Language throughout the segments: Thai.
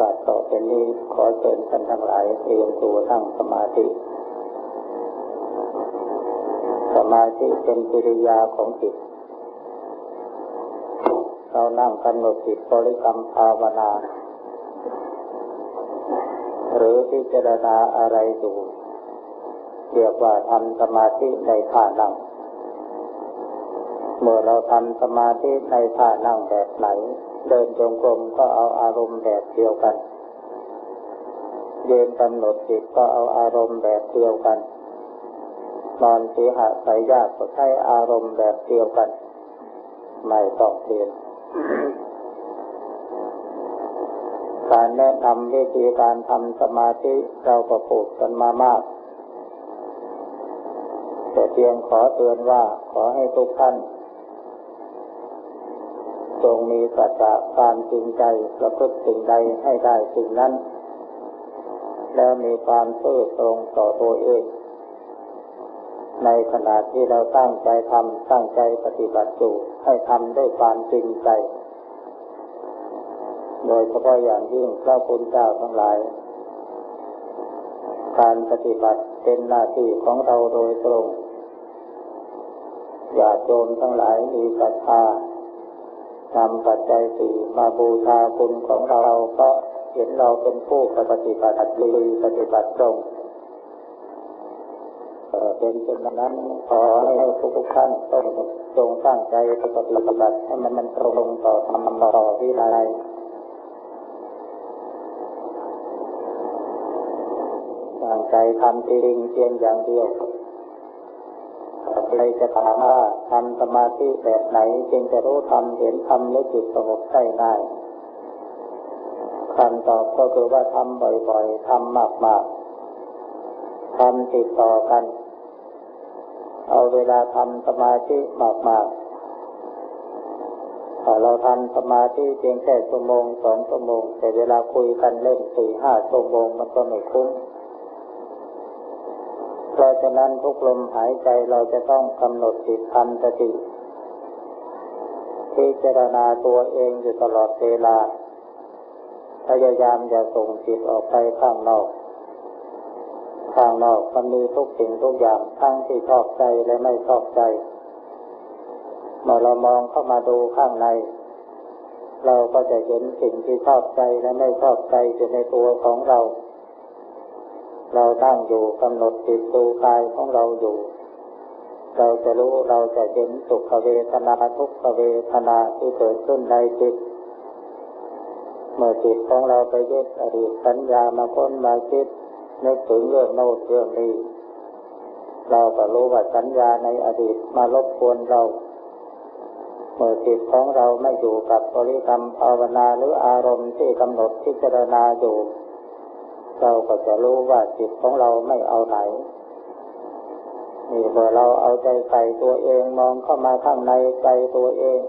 กาสต่อไปนี้ขอเชิญท่านทั้งหลายเตรียมตัวนั่งสมาธิ สมาธิเป็นกิริยาของจิต เรานั่งกำหนดจิตบริกรรมภาวนา หรือพิจารณาอะไรอยู่เรียกว่าทำสมาธิในท่านั่ง เมื่อเราทำสมาธิในท่านั่งแบบไหน เดินจงกรมก็เอาอารมณ์แบบเดียวกันยืนกำหนดจิตก็เอาอารมณ์แบบเดียวกัน นอนสีหะสายาติก็ใช้อารมณ์แบบเดียวกัน ไม่ต้องเปลี่ยนการแนะนำวิธีการทำสมาธิเราก็พูดกันมามาก แต่เพียงขอเตือนว่าขอให้ทุกท่าน จงมีสัจจะความจริงใจประพฤติสิ่งใดให้ได้สิ่งนั้น แล้วมีความซื่อตรงต่อตัวเอง ในขณะที่เราตั้งใจทำตั้งใจปฏิบัติอยู่ให้ทำด้วยความจริงใจ โดยเฉพาะอย่างยิ่งพระคุณเจ้าทั้งหลาย การปฏิบัติเป็นหน้าที่ของเราโดยตรงอย่าโจมทั้งหลายมีศรัทธา นำปัจจัยสี่มาบูชาคุณของเราเพราะเห็นเราเป็นผู้ปฏิบัติดีปฏิบัติตรงเป็นเช่นนั้นขอให้ทุกท่านต้องจงตั้งใจปฏิบัติให้มันมันตรงต่อธรรมต่อวินัยตั้งใจทำจริงเพียงอย่างเดียว ใครจะถามว่าทำสมาธิแบบไหนจึงจะรู้ทำเห็นทำและจิตสงบได้ง่ายคำตอบก็คือว่าทำบ่อยๆทำมากๆทำติดต่อกัน เอาเวลาทำสมาธิมากๆถ้าเราทำสมาธิเพียงแค่ชั่วโมงสองชั่วโมง แต่เวลาคุยกันเล่นสี่ห้าชั่วโมงมันก็ไม่คุ้ม ฉะนั้นทุกลมหายใจเราจะต้องกำหนดจิตทำสติพิจารณาตัวเองอยู่ตลอดเวลา พยายามอย่าส่งจิตออกไปข้างนอก ข้างนอกมันมีทุกสิ่งทุกอย่างทั้งที่ชอบใจและไม่ชอบใจ เมื่อเรามองเข้ามาดูข้างใน เราก็จะเห็นสิ่งที่ชอบใจและไม่ชอบใจอยู่ในตัวของเรา เราตั้งอยู่กำหนดจิตดูกายของเราอยู่ เราจะรู้เราจะเห็นสุขเวทนาทุกขเวทนาที่เกิดขึ้นในจิต เมื่อจิตของเราไปยึดอดีตสัญญามาค้นมาคิดนึกถึงเรื่องโน้นเรื่องนี้ เราก็รู้ว่าสัญญาในอดีตมารบกวนเราเมื่อจิตของเราไม่อยู่กับบริกรรมภาวนาหรืออารมณ์ที่กำหนดพิจารณาอยู่ เราก็จะรู้ว่าจิตของเราไม่เอาไหนนี่พอเราเอาใจใส่ตัวเองมองเข้ามาข้างในใจตัวเอง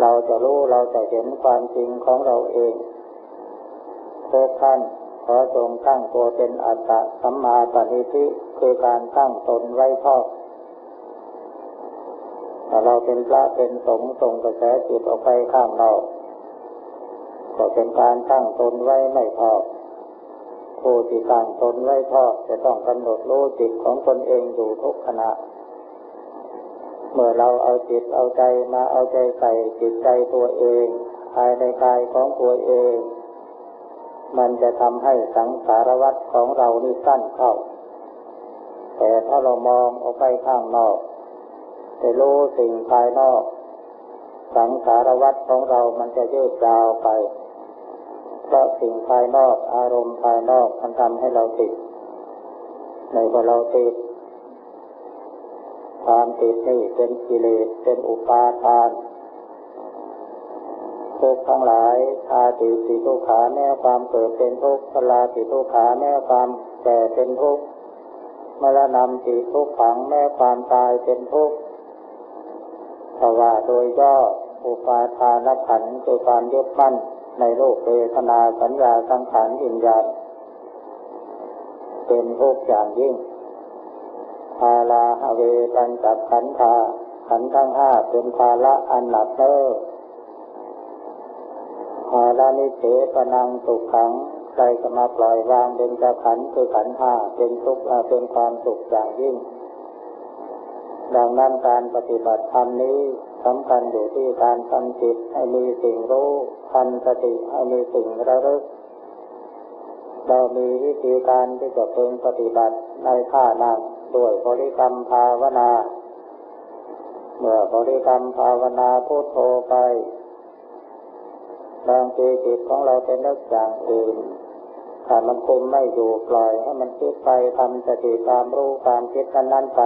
เราจะรู้เราจะเห็นความจริงของเราเองทุกท่านขอจงตั้งตัวเป็นอัตตะสัมมาปณิธิคือการตั้งตนไว้ชอบถ้าเราเป็นพระเป็นสงฆ์ส่งกระแสจิตออกไปข้างนอก ก็เป็นการตั้งตนไว้ไม่พอผู้ที่ตั้งตนไว้พอจะต้องกำหนดรู้จิตของตนเองอยู่ทุกขณะ เมื่อเราเอาจิตเอาใจมาเอาใจใส่จิตใจตัวเอง ภายในกายของตัวเอง มันจะทำให้สังสารวัตรของเรานี่สั้นเข้า แต่ถ้าเรามองออกไปข้างนอกจะรู้สิ่งภายนอก สังสารวัตรของเรามันจะยืดยาวไป พราะสิ่งภายนอกอารมณ์ภายนอกมันทำให้เราติด ในพอเราติดความติดนี่เป็นกิเลสเป็นอุปาทานทุกทั้งหลายชาติสิทุกขาแม่ความเกิดเป็นทุกข์พลาสิทุกขาแม่ความแก่เป็นทุกข์มรณะสิทุกขังแม่ความตายเป็นทุกข์เพราว่าโดยย่ออุปาทานขันคือความยึดมั่น ในโลกเวทนาสัญญาสังขารอินญาณเป็นทุกอย่างยิ่งภาลาเวปัญจับขันธาขันทั้งห้าเป็นภาละอันหนักเนอขอาลานิเสปนังสุขขังใครก็มาปล่อยวางเป็นจะขันคือขันห้าเป็นทุกข์เป็นความสุขอย่างยิ่ง ดังนั้นการปฏิบัติธรรมนี้ สำคัญอยู่ที่การทำจิตให้มีสิ่งรู้ทำสติให้มีสิ่งระลึก เรามีวิธีการที่จะเพึงปฏิบัติในท่านั่งด้วยบริกรรมภาวนา เมื่อบริกรรมภาวนาพุทโธไปบางทีจิตของเราเป็นนึกอย่างอื่นถ้ามันคุมไม่อยู่ปล่อยให้มันคิดไปทำสติตามรู้การคิดนั้นๆไป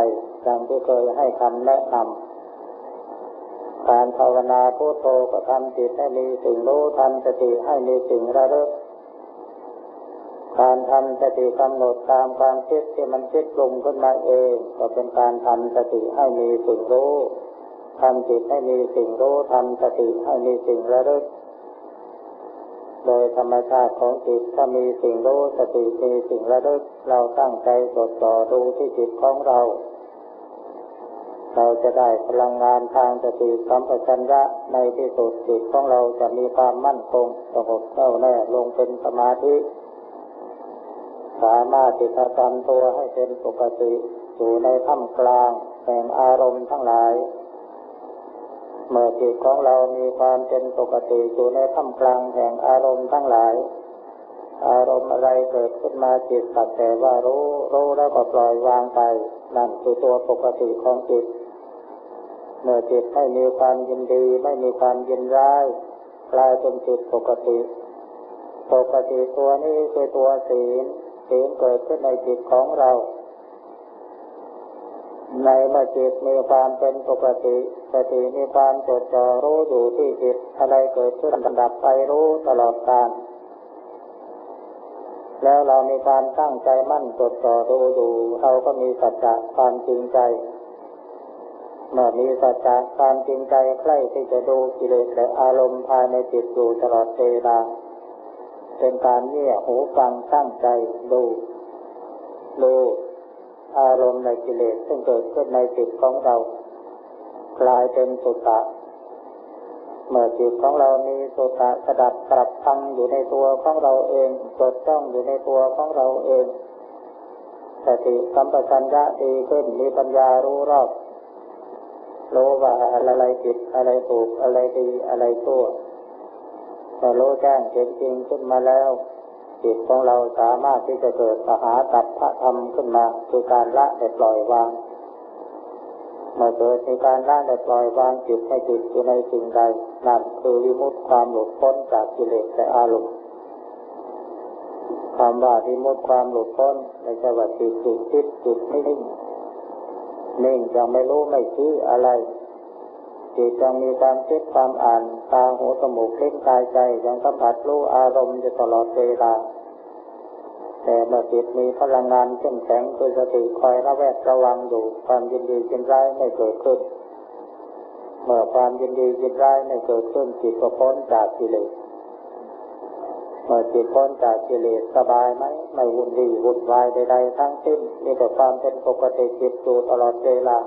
ดังที่เคยให้คำแนะนำ การภาวนาพุทโธก็ทำจิตให้มีสิ่งรู้ทำสติให้มีสิ่งระลึก การทำสติกำหนดตามความคิดที่มันคิดปรุงขึ้นมาเอง ก็เป็นการทำสติให้มีสิ่งรู้ทำจิตให้มีสิ่งรู้ทำสติให้มีสิ่งระลึก โดยธรรมชาติของจิตถ้ามีสิ่งรู้สติมีสิ่งระลึก เราตั้งใจจดจ่อดูที่จิตของเรา เราจะได้พลังงานทางสติสัมปชัญญะในที่สุดจิตของเราจะมีความมั่นคงสงบแน่วแน่ลงเป็นสมาธิ สามารถติดตามตัวให้เป็นปกติอยู่ในท่ามกลางแห่งอารมณ์ทั้งหลาย เมื่อจิตของเรามีความเป็นปกติอยู่ในท่ามกลางแห่งอารมณ์ทั้งหลาย อารมณ์อะไรเกิดขึ้นมาจิตสักแต่ว่ารู้รู้แล้วก็ปล่อยวางไปนั่นคือตัวปกติของจิต เมื่อจิตไม่มีความยินดีไม่มีความยินร้ายกลายเป็นจิตปกติ ปกติตัวนี้คือตัวศีลศีลเกิดขึ้นในจิตของเรา ในเมื่อจิตมีความเป็นปกติสติมีความจดจ่อรู้อยู่ที่จิตอะไรเกิดขึ้นดับไปรู้ตลอดกาลแล้วเรามีความตั้งใจมั่นจดจ่อดูอยู่เราก็มีสัจจะความจริงใจ เมื่อมีสัจจะความจริงใจใกล้ที่จะดูกิเลสและอารมณ์ภายในจิตอยู่ตลอดเวลาเป็นการเงี่ยหูฟังตั้งใจดูดูอารมณ์ในกิเลสซึ่งเกิดขึ้นในจิตของเรา กลายเป็นสุตะเมื่อจิตของเรามีสุตะสดับปรับฟังอยู่ในตัวของเราเองจดจ้องอยู่ในตัวของเราเองสติสัมปชัญญะดีขึ้นมีปัญญารู้รอบ รู้ว่าอะไรผิดอะไรถูกอะไรดีอะไรชั่วพอรู้แจ้งเห็นจริงขึ้นมาแล้วจิตของเราสามารถที่จะเกิดมหาตัดพระธรรมขึ้นมา คือการละและปล่อยวางเมื่อเกิดในการละและปล่อยวางจิตให้จิตอยู่ในสิ่งใดนั่นคือวิมุตติความหลุดพ้นจากกิเลสและอารมณ์ความว่าวิมุตติความหลุดพ้นในจังหวะจิตจิตจิตจิตไม่นิ่ง นิ่งยังไม่รู้ไม่ชี้อะไรจิตยังมีความคิดความอ่านตาหูจมูกเล่นกายใจยังสัมผัสรู้อารมณ์อยู่ตลอดเวลา แต่เมื่อจิตมีพลังงานเข้มแข็งคือสติคอยระแวดระวังอยู่ความยินดียินร้ายไม่เกิดขึ้น เมื่อความยินดียินร้ายไม่เกิดขึ้นจิตก็พ้นจากกิเลส เมื่อจิตพ้นจากกิเลสสบายไหมไม่วุ่นวี่วุ่นวายใดๆทั้งสิ้นมีแต่ความเป็นปกติจิตอยู่ตลอดเวลา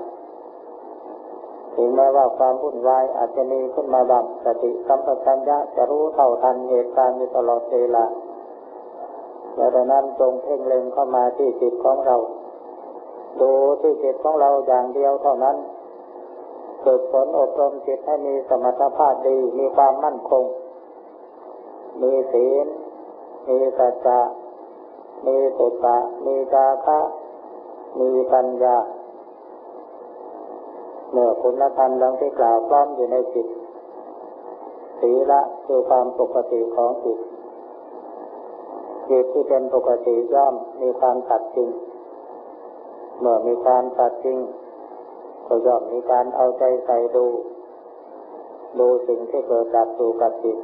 ถึงแม้ว่าความวุ่นวายอาจจะมีขึ้นมาบ้างสติสัมปชัญญะจะรู้เท่าทันเหตุการณ์อยู่ตลอดเวลาดังนั้นจงเพ่งเล็งเข้ามาที่จิตของเรา ดูที่จิตของเราอย่างเดียวเท่านั้นฝึกฝนอบรมจิตให้มีสมรรถภาพดีมีความมั่นคง มีศีล มีสัจจะมีสุตตะ มีจาคะ มีปัญญา เมื่อคุณธรรมดังที่กล่าวพร้อมอยู่ในจิต ศีละคือความปกติของจิต จิตที่เป็นปกติย่อมมีความตัดจริง เมื่อมีความตัดจริงก็ย่อมมีการเอาใจใส่ดู ดูสิ่งที่เกิดจากสู่กับจิต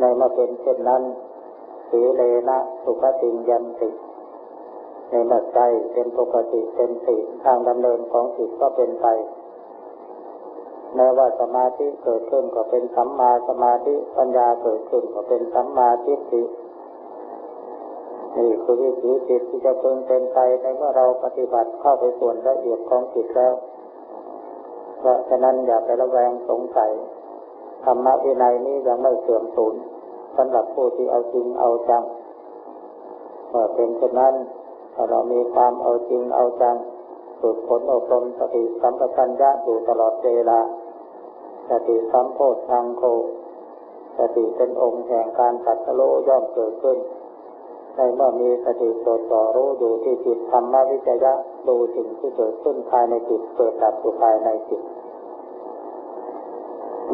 ในเมื่อเป็นเช่นนั้นสีเลนะสุขติยันติในเมื่อใจเป็นปกติเป็นสิทางดำเนินของจิตก็เป็นไปแม้ว่าสมาธิเกิดขึ้นก็เป็นสัมมาสมาธิปัญญาเกิดขึ้นก็เป็นสัมมาทิฏฐินี่คือวิถีจิตที่จะเพิ่งเป็นไปในเมื่อเราปฏิบัติเข้าไปส่วนละเอียดของจิตแล้ว เพราะฉะนั้นอย่าไประแวงสงสัย ธรรมะวินัยนี้ยังไม่เสื่อมสูญสำหรับผู้ที่เอาจริงเอาจังเมื่อเป็นเช่นนั้นถ้าเรามีความเอาจริงเอาจังฝึกฝนอบรมสติสัมปชัญญะอยู่ตลอดเวลาสติสัมโพธทางโคสติเป็นองค์แห่งการตัดโลย่อมเกิดขึ้น ในเมื่อมีสติตรวจต่อรู้อยู่ที่จิตธรรมวิจยะดูสิ่งที่เกิดขึ้นภายในจิตเกิดดับอยู่ภายในจิต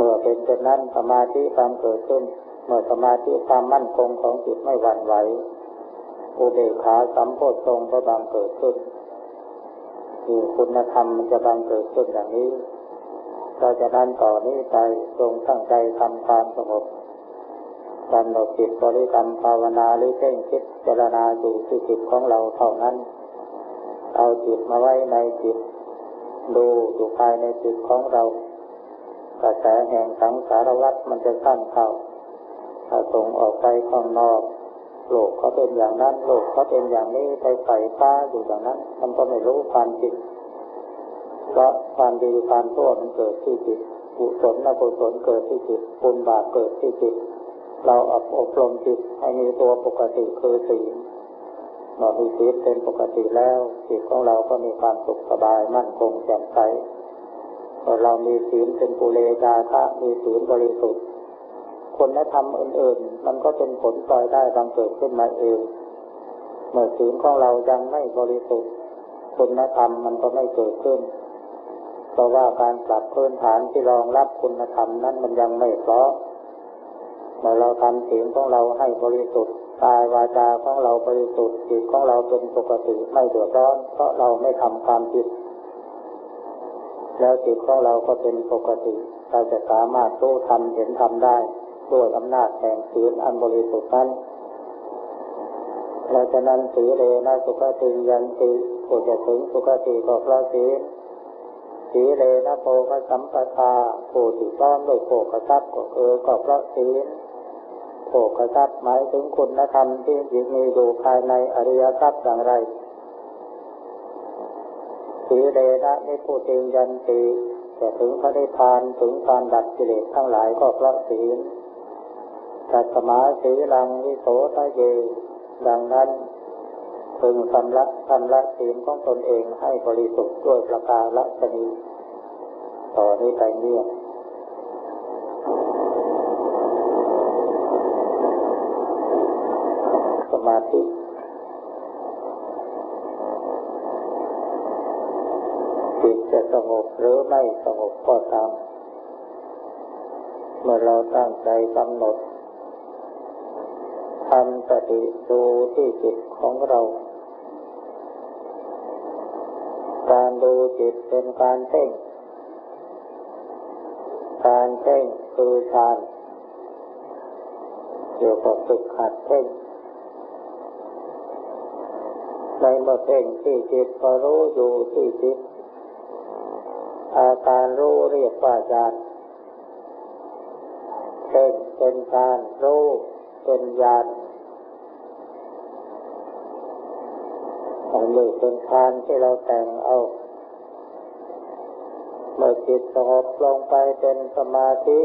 เมื่อเป็นเช่นนั้นสมาธิความเกิดขึ้น เมื่อสมาธิความมั่นคงของจิตไม่หวั่นไหวอุเบกขาสัมโพธทรงก็บังเกิดขึ้นที่คุณธรรมมันจะบังเกิดขึ้นอย่างนี้เราจะดันต่อนี้ไปทรงตั้งใจทำความสงบกำหนดจิตบริกรรมภาวนาหรือเพ่งคิดเจรณาอยู่ที่จิตของเราเท่านั้น เอาจิตมาไว้ในจิต ดูอยู่ภายในจิตของเรา กระแสแห่งสังสารวัฏมันจะสั้นเข้าถ้าส่งออกไปข้างนอกโลกเขาเป็นอย่างนั้นโลกเขาเป็นอย่างนี้ไปใส่ฟ้าอยู่อย่างนั้น มันก็ไม่รู้ความจริงเพราะความดีความชั่วมันเกิดที่จิตกุศลและกุศลเกิดที่จิตบุญบาปเกิดที่จิต เราอบอบรมจิตให้มีตัวปกติคือศีเมื่อมีศีเป็นปกติแล้วจิตของเราก็มีความสุขสบายมั่นคงแจ่มใส เรามีศีลเป็นปุเรจาคะมีศีลบริสุทธิ์คุณธรรมอื่นๆ มันก็เป็นผลปล่อยได้บังเกิดขึ้นมาเอง เมื่อศีลของเรายังไม่บริสุทธิ์คุณธรรมมันก็ไม่เกิดขึ้น เพราะว่าการปรับพื้นฐานที่รองรับคุณธรรมนั้นมันยังไม่พร้อมเมื่อเราทำศีลของเราให้บริสุทธิ์กายวาจาของเราบริสุทธิ์จิตของเราเป็นปกติไม่เดือดร้อนเพราะเราไม่ทำความผิด แล้วจิตของเราก็เป็นปกติ เราจะสามารถรู้ทำเห็นทำได้ ด้วยอำนาจแห่งศีลอันบริสุทธิ์นั้นเราจะนั้นสีเลนะสุขติยันติผู้จะถึงสุขติก็เพราะศีสีเลนะโพคสัมปทาผู้ที่ต้อมด้วยโภคทรัพย์ก็คือก็เพราะศีโภคทรัพย์หมายถึงคุณธรรมที่จิตมีอยู่ภายในอริยทรัพย์อย่างไร สีเลนะนิพุติยันติจะถึงพระนิพพานถึงการดับกิเลสทั้งหลายก็เพราะศีลตัสมาสีลังวิโสทะเย ดังนั้นพึงสำลักสำลักศีลของตนเองให้บริสุทธิ์ด้วยประกาศชนีต่อนี้ไปเนี่ยสมาธิ จิตจะสงบหรือไม่สงบก็ตาม เมื่อเราตั้งใจกำหนดทำสติดูที่จิตของเรา การดูจิตเป็นการเพ่ง การเพ่งคือฌานเกี่ยวกับฝึกหัดเพ่งในเมื่อเพ่งที่จิตก็รู้อยู่ที่จิต การรู้เรียกว่าฌานเพ่งเป็นการรู้เป็นญาณอันนี้เป็นทานที่เราแต่งเอา เมื่อจิตสงบลงไปเป็นสมาธิ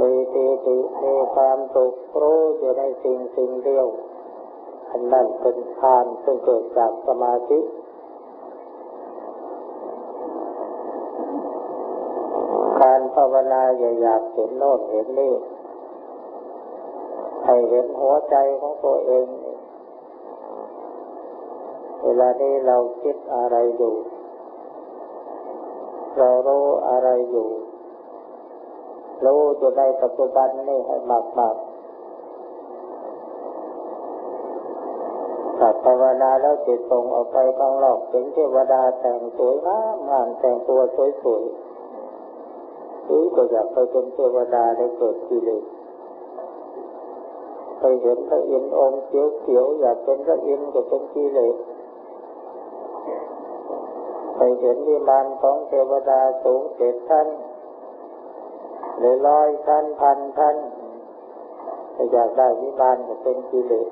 มีปีติมีความสุขรู้อยู่ในสิ่งสิ่งเดียว อันนั้นเป็นทานซึ่งเกิดจากสมาธิ การภาวนาอย่าอยากเห็นโน่นเห็นนี่ให้เห็นหัวใจของตัวเอง เวลานี้เราคิดอะไรอยู่ เรารู้อะไรอยู่ รู้อยู่ในปัจจุบันนี่ให้มากมากถ้าภาวนาแล้วจิตส่งออกไปข้างนอกเป็นเทวดาแต่งสวยงามงามแต่งตัวสวยๆ ก็อยากไปเป็นเทวดาได้เกิดกิเลสไปเห็นพระอินทร์องค์เขียวๆอยากเป็นพระอินทร์ก็เป็นกิเลสไปเห็นวิมานของเทวดาสูงเจ็ดชั้นหรือร้อยชั้นพันชั้นอยากได้วิมานก็เป็นกิเลส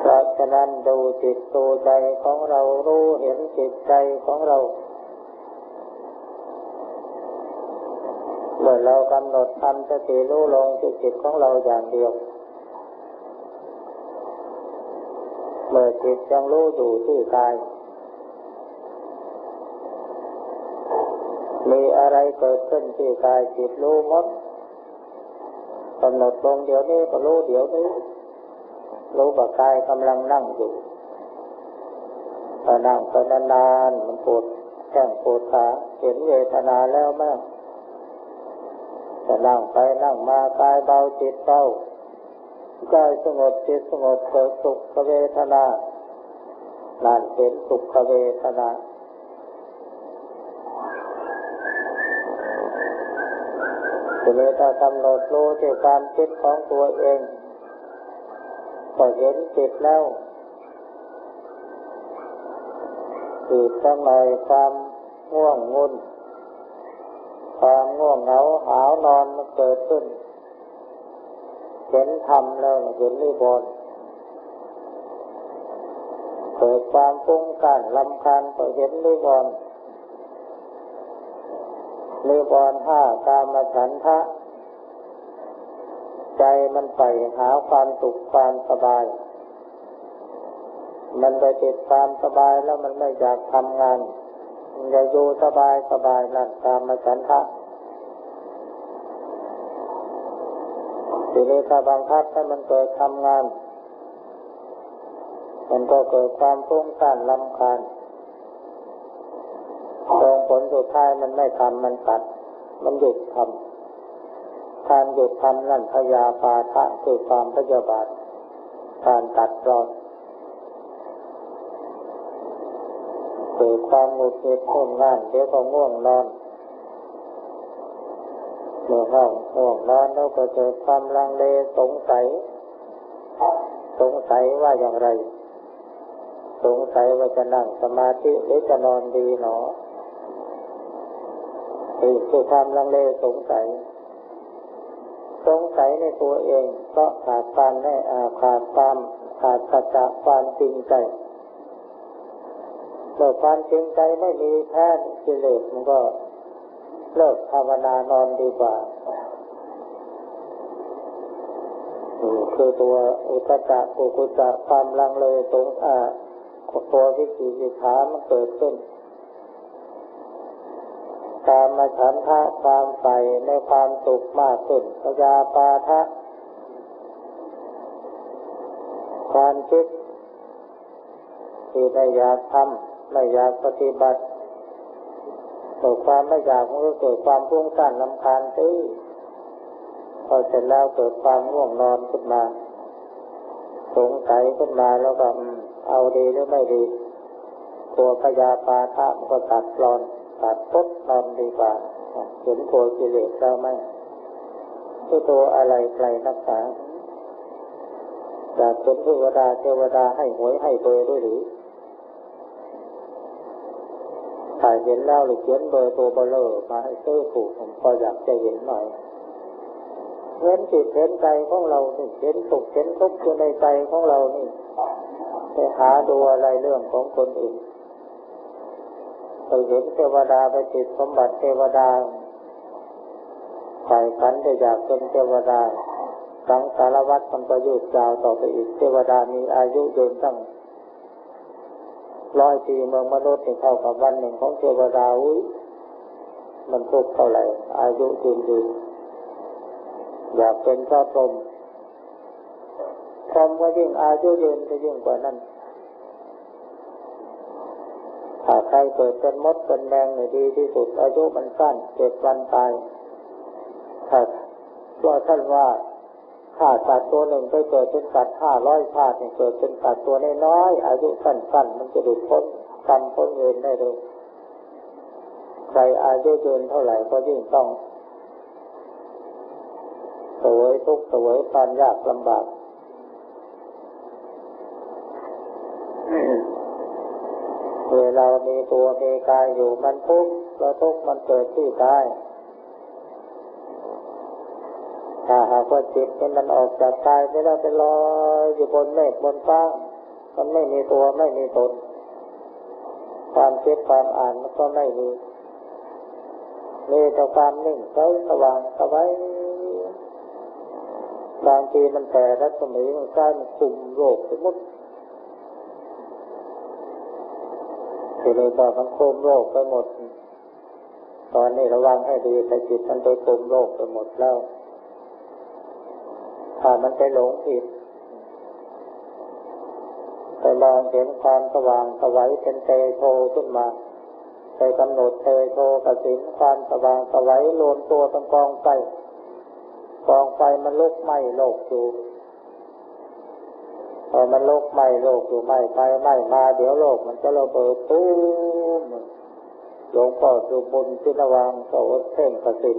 เพราะฉะนั้นดูจิตดูใจของเรารู้เห็นจิตใจของเรา มื่อเรากำหนดทำสติรู้ลงที่จิตของเราอย่างเดียว เมื่อจิตยังรู้อยู่ที่กาย มีอะไรเกิดขึ้นที่กายจิตรู้หมดกำหนดลงเดี๋ยวนี้ก็รู้เดี๋ยวนี้ รู้ว่ากายกำลังนั่งอยู่พอนั่งไปนานๆมันปวดแข้งปวดขาเห็นเวทนาแล้วแม่ จะนั่งไปนั่งมากายเบาจิตเบากายสงบจิตสงบเกิดสุขเวทนานั่นเป็นสุขเวทนาทีนี้ถ้ากำหนดรู้ที่ความคิดของตัวเองก็เห็นจิตแล้วจิตสักหน่อยความง่วงงุน ง่วงเหงาหาวนอนมันเกิดขึ้นเห็นธรรมแล้วเห็นนิบนเกิดความฟุ้งซ่านลำคาญก็เห็นนิบนนิบนห้ากามฉันทะ ใจมันไปหาความสุขความสบาย มันไปติดความสบายแล้วมันไม่อยากทำงานอย่าอยู่สบายสบายนั่นตามมาฉันทะ ทีนี้ถ้าบังคับให้มันเกิดทำงาน มันก็เกิดความฟุ้งซ่านลำคาญตรงผลสุดท้ายมันไม่ทำมันตัด มันหยุดทำการหยุดทำนั่นพยาปาทะคือความพยาบาทการตัดรอนเกิดความหงุดหงิดง่งานเดี๋ยวก็ง่วงนอน เมื่อห้องง่วงนอนแล้วก็เกิดความลังเลสงสัย สงสัยว่าอย่างไร สงสัยว่าจะนั่งสมาธิหรือจะนอนดีหนอนี่คือความลังเลสงสัย สงสัยในตัวเองก็ขาดความแน่ขาดความขาดสัจจะความจริงใจเมื่อความจริงใจไม่มีแท้กิเลสมันก็ เลิกภาวนานอนดีกว่าคือตัวอุตตะอุกุจะความลังเลสงอ่าตัววิจิกิขามันเกิดขึ้นตามมาฉันทะความใส่ในความสุขมากขึ้นพยาปาทะความคิดที่ไม่อยากทำไม่อยากปฏิบัติ เกิดความไม่อยากมันก็เกิดความพุ่งสั่นลำคาญตื้อพอเสร็จแล้วเกิดความง่วงนอนขึ้นมา สงสัยขึ้นมาแล้วก็เอาดีหรือไม่ดีตัวพยาปาทะมันก็ตัดรอนตัดปุ๊บนอนดีกว่าเห็นตัวกิเลสแล้วไหมตัวอะไรไกลนักษาอยากเป็นเทวดาเทวดาให้หวยให้เบอร์ด้วยหรือ ถ้ายเห็นแล้วหรือเขียนเบอร์ตัวเบลอมาให้ซื้อถูกผมก็อยากจะเห็นหน่อยเห็นจิตเห็นใจของเรานี่เห็นสุขเห็นทุกข์อยู่ในใจของเรานี่ไปหาดูอะไรเรื่องของคนอื่นไปเห็นเทวดาไปติดสมบัติเทวดาใส่ขันจะอยากเป็นเทวดาสังสารวัตรมันก็ยืดยาวต่อไปอีกเทวดามีอายุยืนตั้ง ร้อยปีเมืองมนุษย์เท่ากับวันหนึ่งของเทวดาอุ้ยมันทุกเท่าไหร่ อายุยืนยืนอยากเป็นพระพรหมพรหมก็ยิ่งอายุยืนจะยิ่งกว่านั้นถ้าใครเกิดเป็นมดเป็นแมงเนี่ยดีที่สุด อายุมันสั้นเจ็ดวันตายถ้าว่าท่านว่า ถ้าสัตว์ตัวหนึ่งไปเกิดเป็นสัตว์ห้าร้อยชาติเนี่ยเกิดเป็นสัตว์ตัวน้อยๆอายุสั้นๆ มันจะหลุดพ้นกรรมพ้นเวรได้เร็วใครอายุยืนเท่าไหร่ก็ยิ่งต้องสวยทุกสวยความยากลำบากเวลามีตัวมีกายอยู่มันทุกข์แล้วทุกข์มันเกิดที่กาย ถ้าหากว่าจิตนี่มันออกจากกายไปแล้วไปลอยอยู่บนเมฆบนฟ้า มันไม่มีตัวไม่มีตน ความคิดความอ่านมันก็ไม่มีมีแต่ความนิ่งใสสว่างสบายบางทีมันแต่รัศมีมันกลายมันคุมโลกสมมติทีนี้ก็มันคุมโลกไปหมด ตอนนี้ระวังให้ดีแต่จิตมันไปคุมโลกไปหมดแล้ว ถ้ามันไปหลงผิดไปมองเห็นความสว่างสวัยเป็นเตโทขึ้นมาไปกำหนดเตโทกสินความสว่างสวัยรวมตัวเป็นกองไฟกองไฟมันลุกไหม้โลกอยู่พอมันลุกไหม้โลกอยู่ไหม้ไปไหม้มาเดี๋ยวโลกมันจะระเบิดตู้มหลวงพ่อสุบุญที่ระวังโสดเพ่งกสิน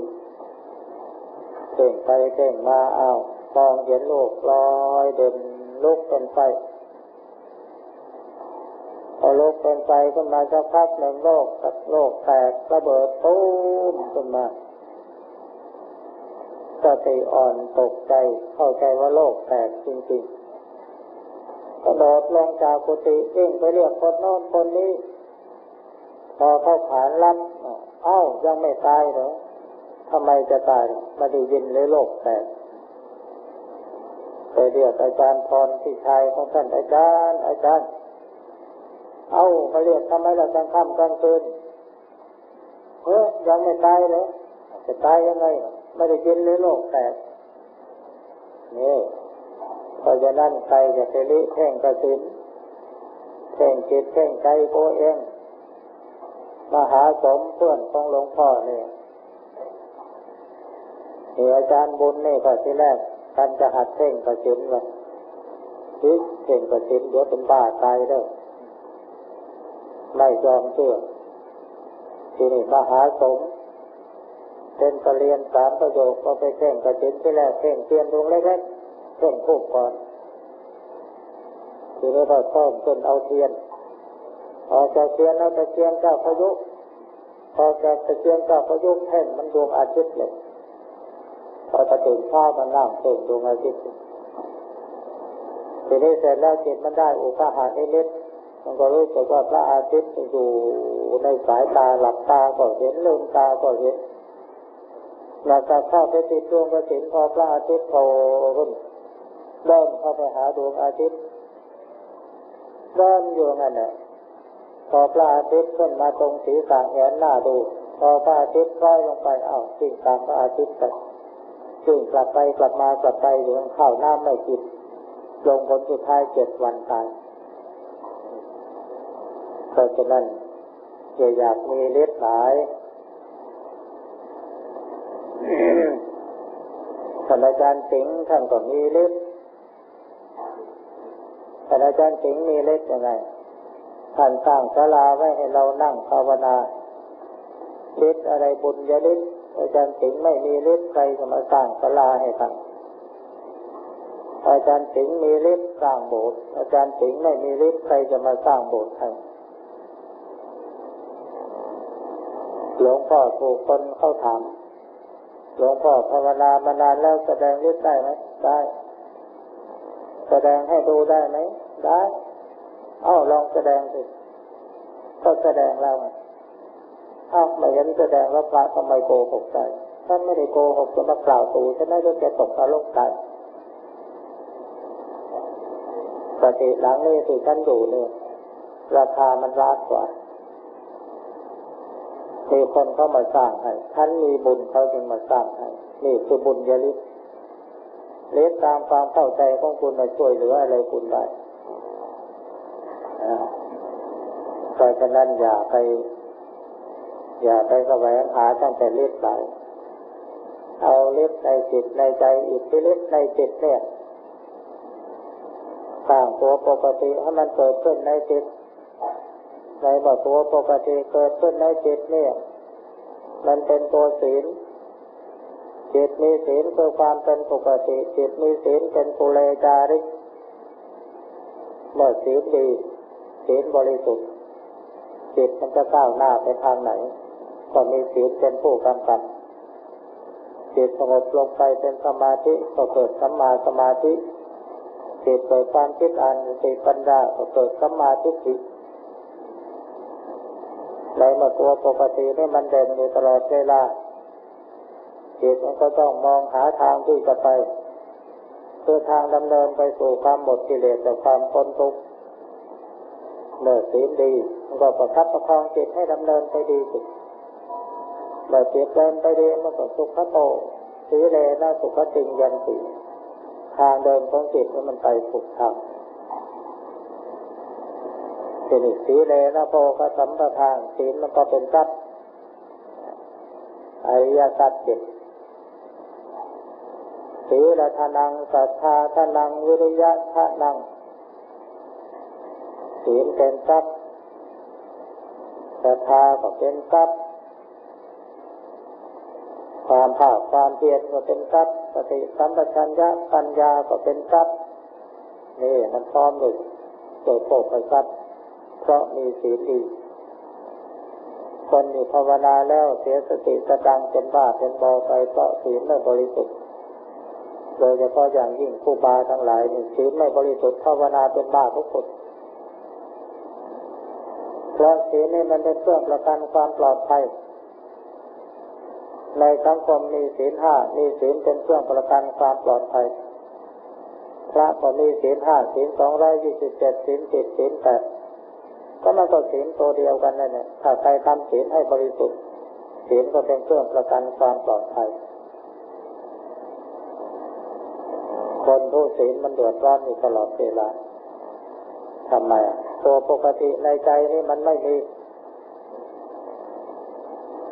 เพ่งไปเพ่งมาอ้าว มองเห็นโลกลอยเด่นลุกเป็นไฟพอลุกเป็นไฟขึ้นมาจะพักหนึ่งโลกกับโลกแตกระเบิดตู้มขึ้นมาสติอ่อนตกใจเข้าใจว่าโลกแตกจริงๆกระโดดลงจากกุฏิวิ่งไปเรียกคนโน้นคนนี้พอเข้าขานรับเอ้ายังไม่ตายเหรอทำไมจะตายมาได้ยินเลยโลกแตก ไปเรียกอาจารย์พรที่ชายของท่านอาจารย์อาจารย์ เอ้ามาเรียกทำไมล่ะกลางค่ำกลางคืนเฮ้ยยังไม่ตายเลยจะตายยังไงไม่ได้ยินเลยโลกแตกนี่เพราะฉะนั้นใครจะไปลิเพ่งกระสินเพ่งจิตเพ่งใจตัวเองมหาสมเพื่อนของหลวงพ่อเนี่ยอาจารย์บุญนี่ก็ที่แรก ท่านจะหัดเพ่งกระสินเลยคิดเพ่งกระสินเดี๋ยวเป็นบ้าตายเด้อไม่ยอมเชื่อทีนี้มหาสมเป็นปรเรียนสามประโยคก็ไปเพ่งกระสินที่แรกเพ่งเทียนดวงเล็กๆเพ่งคู่ก่อนทีนี้ก็เพิ่มจนเอาเทียนพอกจะเทียนแล้วตะเกียงเจ้าพยุพอจะตะเกียงเจ้าพยุเพ่งมันดวงอาทิตย์เลย พอจะตื่นเช้ามันนั่งเพ่งดวงอาทิตย์ทีนี้เสร็จแล้วจิตมันได้อุปาหานิมิตมันก็รู้สึกว่าพระอาทิตย์อยู่ในสายตาหลับตาก็เห็นลืมตาก็เห็นหลังจากเข้าไปติดดวงกระสินพอพระอาทิตย์โผล่ขึ้นเดินเข้าไปหาดวงอาทิตย์เดินอยู่งั้นแหละพอพระอาทิตย์ขึ้นมาตรงศีรษะแงนหน้าดู พอพระอาทิตย์คล้อยลงไปเอ้าสิ่งตามพระอาทิตย์ไป สิ่งกลับไปกลับมากลับไปอยู่ข้าวน้ำไม่กินลงผลสุดท้ายเจ็ดวันตายเพราะฉะนั้นอย่าอยากมีฤทธิ์หลายท่านอาจารย์สิงห์ท่านก็มีฤทธิ์ท่านอาจารย์สิงห์มีฤทธิ์ยังไงท่านสร้างศาลาไว้ให้เรานั่งภาวนาฤทธิ์อะไรบุญยฤทธิ์ อาจารย์สิงห์ไม่มีฤทธิ์ใครจะมาสร้างศาลาให้ท่านอาจารย์สิงห์มีฤทธิ์สร้างโบสถ์อาจารย์สิงห์ไม่มีฤทธิ์ใครจะมาสร้างโบสถ์ให้หลวงพ่อถูกคนเข้าถามหลวงพ่อภาวนามานานแล้วแสดงฤทธิ์ได้ไหมได้ แสดงให้ดูได้ไหมได้ เอ้าลองแสดงสิก็แสดงแล้ว เอ้าไม่เห็นแสดงแล้วพระทำไมโกหกใจท่านไม่ได้โกหกจะมากล่าวตูใช่ไหมก็จะตกนรกตายปฏิหลังนี้ที่ท่านอยู่เนี่ยราคามันรากกว่ามีคนเข้ามาสร้างให้ท่านมีบุญเขาจึงมาสร้างให้นี่คือบุญยลิศเลสตามความเข้าใจของคุณมาช่วยหลืออะไรคุณได้เพราะฉะนั้นอย่าไป อย่าไปแสวงหาตั้งแต่เลสไหลเอาเลสในจิตในใจอิทธิฤทธิ์ในจิตเนี่ยสร้างตัวปกติให้มันเกิดขึ้นในจิตในบ่ตัวปกติเกิดขึ้นในจิตเนี่ย มันเป็นตัวศีลจิตมีศีลคือความเป็นปกติ จิตมีศีลเป็นปุเรจาริกเมื่อศีลดีศีลบริสุทธิ์จิตมันจะก้าวหน้าไปทางไหน ก็มีศีลเป็นผู้กำกับจิตสงบลงไปเป็นสมาธิก็เกิดสัมมาสมาธิจิตเกิดความคิดอ่านจิตปัญญาก็เกิดสัมมาทิฏฐิในเมื่อตัวปกตินี่มันเด่นอยู่ตลอดเวลาจิตมันก็ต้องมองหาทางที่จะไปคือทางดำเนินไปสู่ความหมดกิเลสแต่ความพ้นทุกข์เมื่อศีลดีมันก็ประคับประคองจิตให้ดำเนินไปดีสุด เมื่อจิตเดินไปดีมันก็สุขโตสีเลนะสุขติงยันติทางเดินของจิตมันไปถูกทางทีนี้สีเลนะโพกสัมปทานศีลมันก็เป็นทรัพย์อริยสัจจิตสีลทานังสัทธาทานังวิริยะทานังศีลเป็นทรัพย์ศรัทธาก็เป็นทรัพย์ ความภาคความเพียรก็เป็นทรัพย์สติสัมปชัญญะปัญญาก็เป็นทรัพย์นี่มันพร้อมเลยโดยโภคทรัพย์เพราะมีศีลดีคนมีภาวนาแล้วเสียสติสตังเป็นบ้าเป็นบอไปเพราะศีลไม่บริสุทธิ์โดยเฉพาะอย่างยิ่งผู้บาทั้งหลายนี่ศีลไม่บริสุทธิ์ภาวนาเป็นบ้าทุกคนเพราะศีลนี่มันเป็นเครื่องประกันความปลอดภัย ในสังคมมีศีลห้ามีศีลเป็นเครื่องประกันความปลอดภัย พระก็มีศีลห้าศีลสองร้อยยี่สิบเจ็ดศีลสิบศีลแปดก็มันก็ศีลตัวเดียวกันนั่นแหละถ้าใครทำศีลให้บริสุทธิ์ศีลก็เป็นเครื่องประกันความปลอดภัย คนผู้ศีลมันเดือดร้อนอยู่ตลอดเวลาทำไมตัวปกติในใจนี่มันไม่มี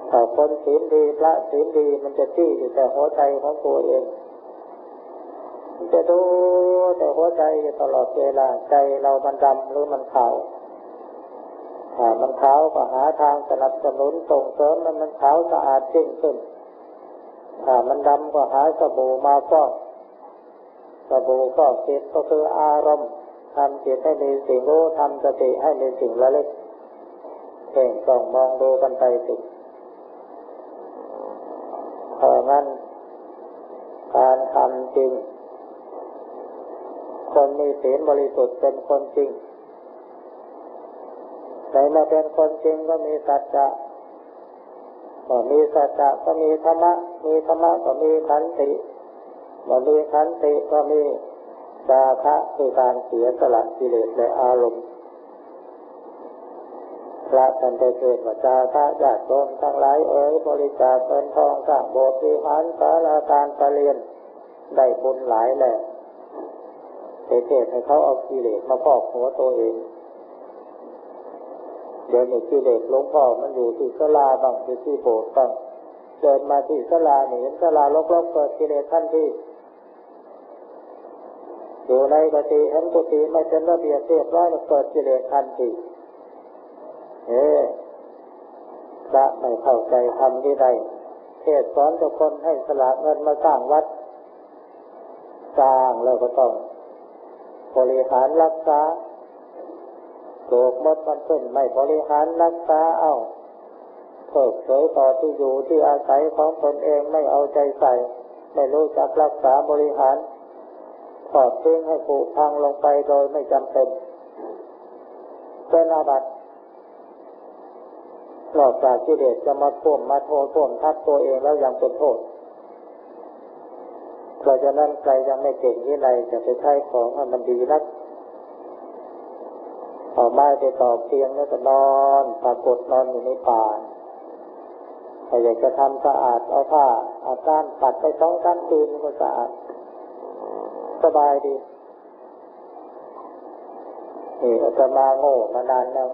ถ้าคนศีลดีพระศีลดีมันจะที่อยู่แต่หัวใจของตัวเอง มันจะดูแต่หัวใจอยู่ตลอดเวลาใจเรามันดำหรือมันขาวถ้ามันขาวก็หาทางสนับสนุนส่งเสริมมันมันขาวสะอาดจริงขึ้นถ้ามันดำก็หาสบู่มาฟอกสบู่ฟอกจิตก็คืออารมณ์ทำจิตให้มีสิ่งรู้ทำสติให้มีสิ่งละเล็กเพ่งต้องมองดูกันไปสิ เพราะงั้น การทำจริง คนมีศีลบริสุทธิ์เป็นคนจริงในเมื่อเป็นคนจริงก็มีสัจจะก็มีสัจจะก็มีธรรมะ มีธรรมะก็มีขันติเมื่อมีขันติก็มีจาคะคือการเสียสละกิเลสและอารมณ์ พระท่านได้เทศว่าจาคะญาติโยมทั้งหลายเอ๋ยบริจาคเงินทองสร้างโบสถ์วิหารศาลาการประเรียนได้บุญหลายแหละเทศให้เขาเอากิเลสมาพอกหัวตัวเองเดี๋ยวนี้กิเลสหลวงพ่อมันอยู่ที่สลาบ้างอยู่ที่โบสถ์บ้างเดินมาที่สลาเห็นสลาลกๆเกิดกิเลสทันที่อยู่ในกติเห็นกุฏิไม่เป็นระเบียบเรียบร้อยเกิดกิเลสทันที เอ๊พระไม่เข้าใจทำที่ใดเทศสอนทุกคนให้สละเงินมาสร้างวัด สร้างแล้วก็ต้องบริหารรักษาโกกมดมันขึ้นไม่บริหารรักษาเอาเพิกเฉยต่อที่อยู่ที่อาศัยของตนเองไม่เอาใจใส่ ไม่รู้จักรักษาบริหารถอดทิ้งให้ผุพังลงไปโดยไม่จำเป็นเป็นอาบัติ นอกจากกิเลสจะมาท่วมมาโทษท่วมทับตัวเองแล้วยังเป็นโทษเพราะฉะนั้นใครยังไม่เก่งที่ไรจะไปใช้ของมันดีนักเอาไม้ไปตอกเตียงแล้วก็นอนปรากฏนอนอยู่ในป่าถ้าอยากจะทำสะอาดเอาผ้าอาบน้ำปัดไปสองสามคืนก็สะอาด สบายดีนี่อาจะมาโง่มานานแล้ว